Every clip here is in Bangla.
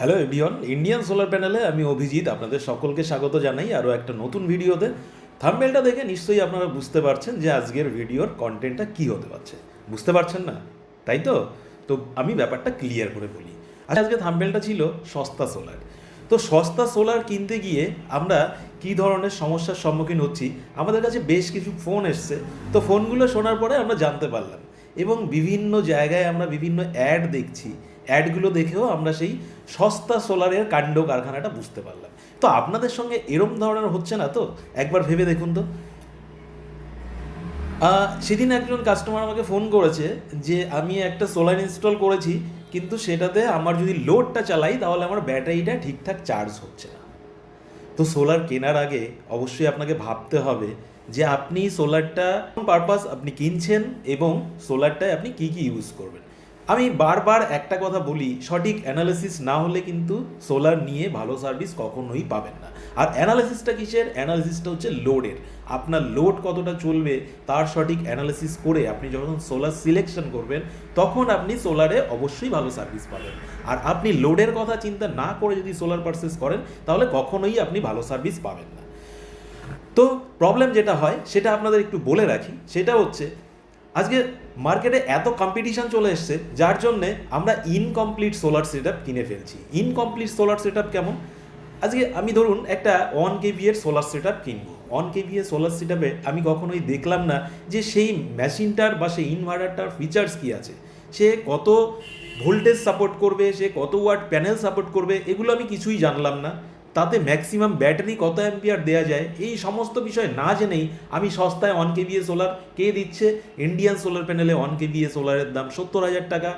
হ্যালো এভিয়ন ইন্ডিয়ান সোলার প্যানেলে আমি অভিজিৎ আপনাদের সকলকে স্বাগত জানাই। আরও একটা নতুন ভিডিওতে। থাম্বেলটা দেখে নিশ্চয়ই আপনারা বুঝতে পারছেন যে আজকের ভিডিওর কন্টেন্টটা কী হতে পারছে। বুঝতে পারছেন না? তাই তো? তো আমি ব্যাপারটা ক্লিয়ার করে বলি। আচ্ছা, আজকে থাম্বেলটা ছিল সস্তা সোলার তো সস্তা সোলার কিনতে গিয়ে আমরা কী ধরনের সমস্যার সম্মুখীন হচ্ছি? আমাদের কাছে বেশ কিছু ফোন এসছে। তো ফোনগুলো শোনার পরে আমরা জানতে পারলাম। এবং বিভিন্ন জায়গায় আমরা বিভিন্ন অ্যাড দেখছি। অ্যাডগুলো দেখেও আমরা সেই সস্তা সোলারের কাণ্ড কারখানাটা বুঝতে পারলাম। তো আপনাদের সঙ্গে এরম ধরনের হচ্ছে না তো? একবার ভেবে দেখুন তো। সেদিন একজন কাস্টমার আমাকে ফোন করেছে যে, আমি একটা সোলার ইনস্টল করেছি, কিন্তু সেটাতে আমার যদি লোডটা চালাই, তাহলে আমার ব্যাটারিটা ঠিকঠাক চার্জ হচ্ছে না। তো সোলার কেনার আগে অবশ্যই আপনাকে ভাবতে হবে যে, আপনি সোলারটা পারপাস আপনি কিনছেন এবং সোলারটায় আপনি কি কি ইউজ করবেন। আমি বারবার একটা কথা বলি, সঠিক অ্যানালিসিস না হলে কিন্তু সোলার নিয়ে ভালো সার্ভিস কখনোই পাবেন না। আর অ্যানালিসিসটা কিসের? অ্যানালিসিসটা হচ্ছে লোডের আপনার লোড কতটা চলবে, তার সঠিক অ্যানালিসিস করে আপনি যখন সোলার সিলেকশন করবেন, তখন আপনি সোলারে অবশ্যই ভালো সার্ভিস পাবেন। আর আপনি লোডের কথা চিন্তা না করে যদি সোলার পারচেস করেন, তাহলে কখনোই আপনি ভালো সার্ভিস পাবেন না। তো প্রবলেম যেটা হয়, সেটা আপনাদের একটু বলে রাখি। সেটা হচ্ছে আজকে মার্কেটে এত কম্পিটিশন চলে এসছে, যার জন্যে আমরা ইনকমপ্লিট সোলার সেট কিনে ফেলছি। ইনকমপ্লিট সোলার সেট কেমন? আজকে আমি ধরুন একটা ওয়ান কেভি এর সোলার সেট আপ কিনবো। ওয়ান কেভি এর সোলার সেট আমি কখনোই দেখলাম না যে সেই মেশিনটার বা সেই ইনভার্টারটার ফিচার্স কী আছে। সে কত ভোল্টেজ সাপোর্ট করবে, সে কত ওয়াট প্যানেল সাপোর্ট করবে, এগুলো আমি কিছুই জানলাম না। তাতে ম্যাক্সিমাম ব্যাটারি কত অ্যাম্পিয়ার দেওয়া যায়, এই সমস্ত বিষয় না জেনেই আমি সস্তায় ওয়ান কেভিএ সোলার কে দিচ্ছে? ইন্ডিয়ান সোলার প্যানেলে ওয়ান কেভিএ সোলারের দাম সত্তর হাজার টাকা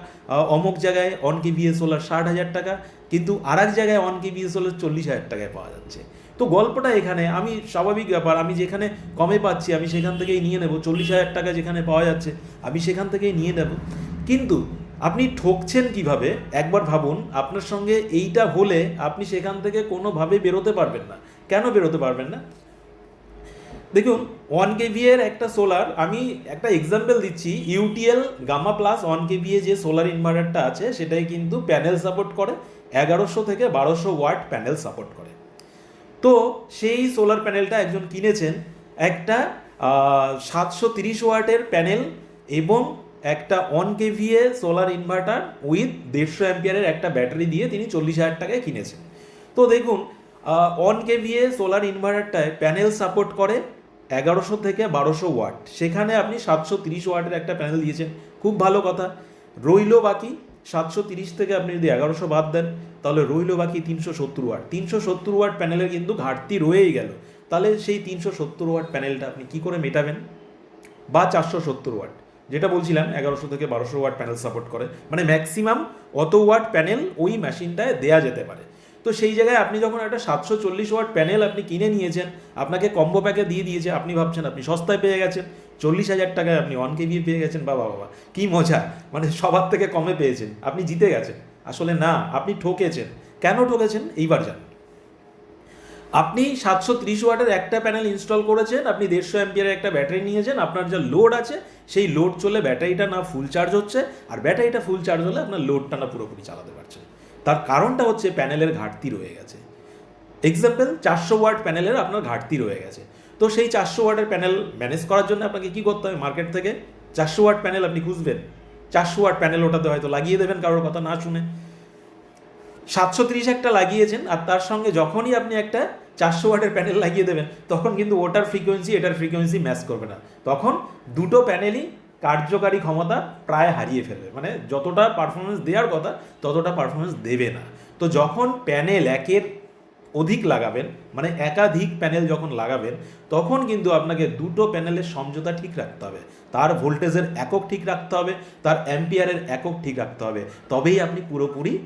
অমুক জায়গায় ওয়ান কেভিএ সোলার ষাট হাজার টাকা, কিন্তু আর এক জায়গায় ওয়ান কেভিএ সোলার চল্লিশ হাজার টাকায় পাওয়া যাচ্ছে। তো গল্পটা এখানে, আমি স্বাভাবিক ব্যাপার, আমি যেখানে কমে পাচ্ছি, আমি সেখান থেকেই নিয়ে নেব। চল্লিশ হাজার টাকা যেখানে পাওয়া যাচ্ছে, আমি সেখান থেকেই নিয়ে নেব। কিন্তু আপনি ঠকছেন কীভাবে? একবার ভাবুন, আপনার সঙ্গে এইটা হলে আপনি সেখান থেকে কোনোভাবে বেরোতে পারবেন না। কেন বেরোতে পারবেন না? দেখুন, ওয়ান কেভিএর একটা সোলার, আমি একটা এক্সাম্পল দিচ্ছি UTL gamma plus one KVA যে সোলার ইনভার্টারটা আছে, সেটাই কিন্তু প্যানেল সাপোর্ট করে, এগারোশো থেকে বারোশো ওয়াট প্যানেল সাপোর্ট করে। তো সেই সোলার প্যানেলটা একজন কিনেছেন, একটা সাতশো তিরিশ ওয়াটের প্যানেল এবং একটা one KVA solar inverter with দেড়শো অ্যাম্পিয়ারের একটা ব্যাটারি দিয়ে তিনি চল্লিশ হাজার টাকায় কিনেছেন। তো দেখুন অন কেভিএ সোলার ইনভার্টারটায় প্যানেল সাপোর্ট করে এগারোশো থেকে বারোশো ওয়াট সেখানে আপনি সাতশো তিরিশ ওয়াটের একটা প্যানেল দিয়েছেন। খুব ভালো কথা। রইল বাকি সাতশো তিরিশ থেকে আপনি যদি এগারোশো বাদ দেন, তাহলে রইল বাকি তিনশো সত্তর ওয়াট তিনশো সত্তর ওয়াট প্যানেলের কিন্তু ঘাটতি রয়েই গেল। তাহলে সেই তিনশো সত্তর ওয়াট প্যানেলটা আপনি কি করে মেটাবেন? বা চারশো সত্তর ওয়াট যেটা বলছিলাম, এগারোশো থেকে বারোশো ওয়াট প্যানেল সাপোর্ট করে। মানে ম্যাক্সিমাম অত ওয়াট প্যানেল ওই মেশিনটায় দেয়া যেতে পারে। তো সেই জায়গায় আপনি যখন একটা সাতশো চল্লিশ ওয়াট প্যানেল আপনি কিনে নিয়েছেন, আপনাকে কম্বো প্যাকে দিয়ে দিয়েছে, আপনি ভাবছেন আপনি সস্তায় পেয়ে গেছেন, চল্লিশ হাজার টাকায় আপনি ওয়ান কেভি পেয়ে গেছেন, বাবা বাবা, কী মজা। মানে সবার থেকে কমে পেয়েছেন, আপনি জিতে গেছেন। আসলে না, আপনি ঠকেছেন। কেন ঠকেছেন? এইবার জানুন। আপনি সাতশো ত্রিশ ওয়াটের একটা প্যানেল ইনস্টল করেছেন, আপনি দেড়শো অ্যাম্পিয়ারের একটা ব্যাটারি নিয়েছেন, আপনার যা লোড আছে, সেই লোড চলে ব্যাটারিটা না ফুল চার্জ হচ্ছে, আর ব্যাটারিটা ফুল চার্জ হলে আপনার লোডটা না পুরোপুরি চালাতে পারছেন। তার কারণটা হচ্ছে প্যানেলের ঘাটতি রয়ে গেছে। এক্সাম্পল চারশো ওয়াট প্যানেলের আপনার ঘাটতি রয়ে গেছে। তো সেই চারশো ওয়াটের প্যানেল ম্যানেজ করার জন্য আপনাকে কী করতে হবে মার্কেট থেকে? চারশো ওয়াট প্যানেল আপনি খুঁজবেন। চারশো ওয়াট প্যানেল ওটাতে হয়তো লাগিয়ে দেবেন, কারোর কথা না শুনে। সাতশো তিরিশ একটা লাগিয়েছেন আর তার সঙ্গে যখনই আপনি একটা চারশো ওয়াটের প্যানেল লাগিয়ে দেবেন, তখন কিন্তু ওটার ফ্রিকোয়েন্সি এটার ফ্রিকোয়েন্সি ম্যাচ করবে না। তখন দুটো প্যানেলই কার্যকারী ক্ষমতা প্রায় হারিয়ে ফেলবে। মানে যতটা পারফরমেন্স দেওয়ার কথা, ততটা পারফরমেন্স দেবে না। তো যখন প্যানেল একের অধিক লাগাবেন মানে একাধিক প্যানেল যখন লাগাবেন, তখন কিন্তু আপনাকে দুটো প্যানেলের সমঝোতা ঠিক রাখতে হবে। তার ভোল্টেজের একক ঠিক রাখতে হবে, তার অ্যাম্পিয়ারের একক ঠিক রাখতে হবে। তবেই আপনি পুরোপুরি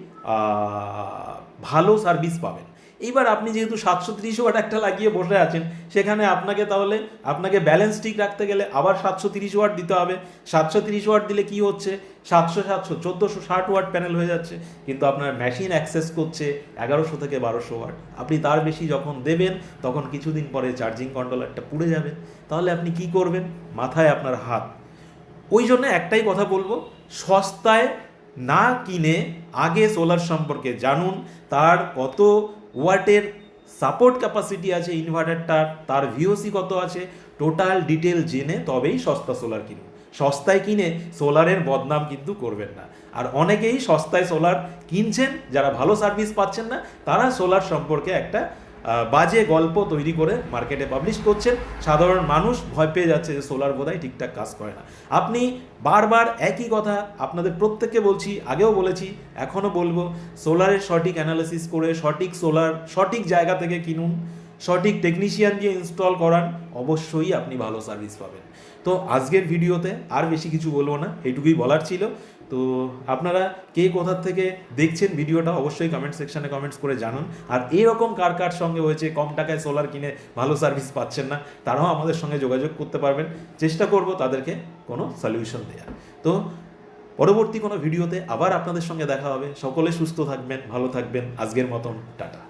ভালো সার্ভিস পাবেন। এইবার আপনি যেহেতু সাতশো তিরিশ ওয়াট একটা লাগিয়ে বসে আছেন, সেখানে আপনাকে তাহলে, আপনাকে ব্যালেন্স ঠিক রাখতে গেলে আবার সাতশো তিরিশ ওয়াট দিতে হবে। সাতশো তিরিশ ওয়াট দিলে কি হচ্ছে? সাতশো সাতশো, চোদ্দোশো ষাট ওয়াট প্যানেল হয়ে যাচ্ছে। কিন্তু আপনার মেশিন অ্যাক্সেস করছে এগারোশো থেকে বারোশো ওয়াট আপনি তার বেশি যখন দেবেন, তখন কিছুদিন পরে চার্জিং কন্ট্রোলারটা পুড়ে যাবে। তাহলে আপনি কি করবেন? মাথায় আপনার হাত। ওই জন্য একটাই কথা বলব, সস্তায় না কিনে আগে সোলার সম্পর্কে জানুন, তার কত ওয়াটের সাপোর্ট ক্যাপাসিটি আছে ইনভার্টারটার তার ভিওসি কত আছে টোটাল ডিটেল জেনে তবেই সস্তা সোলার কিনুন। সস্তায় কিনে সোলারের বদনাম কিন্তু করবেন না। আর অনেকেই সস্তায় সোলার কিনছেন, যারা ভালো সার্ভিস পাচ্ছেন না, তারা সোলার সম্পর্কে একটা বাজে গল্প তৈরি করে মার্কেটে পাবলিশ করছেন। সাধারণ মানুষ ভয় পেয়ে যাচ্ছে যে সোলার বোধহয় ঠিকঠাক কাজ করে না। আপনি বারবার একই কথা আপনাদের প্রত্যেককে বলছি, আগেও বলেছি, এখনও বলব সোলারের সঠিক অ্যানালিসিস করে, সঠিক সোলার সঠিক জায়গা থেকে কিনুন, সঠিক টেকনিশিয়ান দিয়ে ইনস্টল করান, অবশ্যই আপনি ভালো সার্ভিস পাবেন। তো আজকের ভিডিওতে আর বেশি কিছু বলব না, এইটুকুই বলার ছিল। তো আপনারা কে কোথার থেকে দেখছেন ভিডিওটা অবশ্যই কমেন্ট সেকশনে কমেন্টস করে জানান। আর এরকম কার কার সঙ্গে হয়েছে, কম টাকায় সোলার কিনে ভালো সার্ভিস পাচ্ছেন না, তারাও আমাদের সঙ্গে যোগাযোগ করতে পারবেন। চেষ্টা করব তাদেরকে কোনো সলিউশন দেওয়ার তো পরবর্তী কোনো ভিডিওতে আবার আপনাদের সঙ্গে দেখা হবে। সকলে সুস্থ থাকবেন, ভালো থাকবেন। আজকের মতন, টাটা।